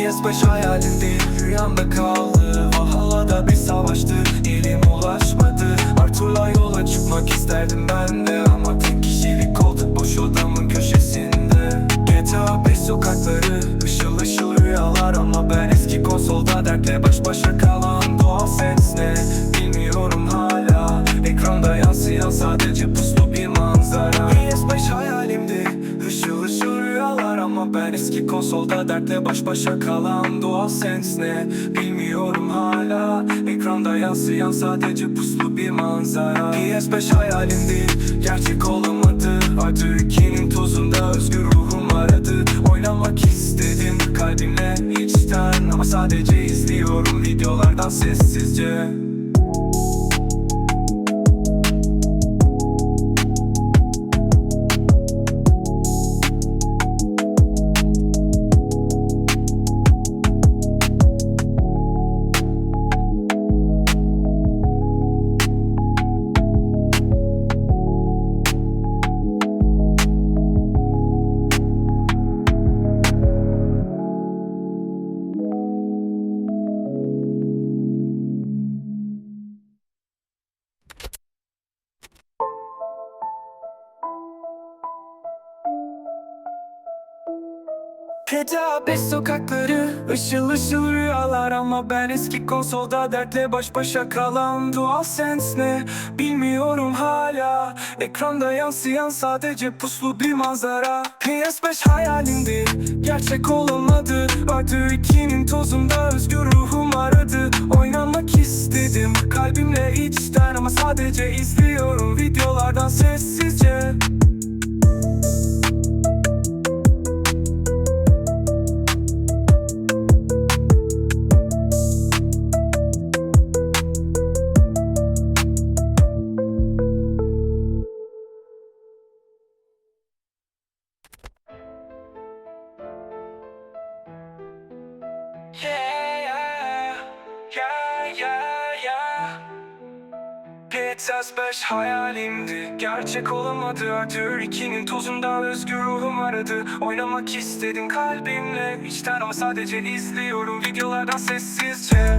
PS5 hayalim değil rüyamda kaldı. Valhalla'da bir savaştı elim ulaşmadı. Arthur'la yola çıkmak isterdim ben de Ama tek kişilik koltuk boş odamın köşesinde. GTA 5 sokakları ışıl ışıl rüyalar Ama ben eski konsolda dertle baş başa kalan doğal ses konsolda dertle baş başa kalan doğal sens ne? Bilmiyorum hala. Ekranda yansıyan sadece puslu bir manzara. PS5 hayalim değil gerçek olamadı Artı 2'nin tozunda özgür ruhum aradı. Oynamak istedim kalbimle içten Ama sadece izliyorum videolardan sessizce 5 sokakları ışıl ışıl rüyalar Ama ben eski konsolda dertle baş başa kalan Doğal sens ne? Bilmiyorum hala Ekranda yansıyan sadece puslu bir manzara. PS5 hayalimdi gerçek olamadı. Artı 2'nin tozunda özgür ruhum aradı. Oynamak istedim kalbimle içten Ama sadece izliyorum videolardan sessizce 85 hayalimdi. Gerçek olamadı. Ödür ikinin tozunda özgür ruhum aradı. Oynamak istedim kalbimle. İçten ama sadece izliyorum. Videolardan sessizce.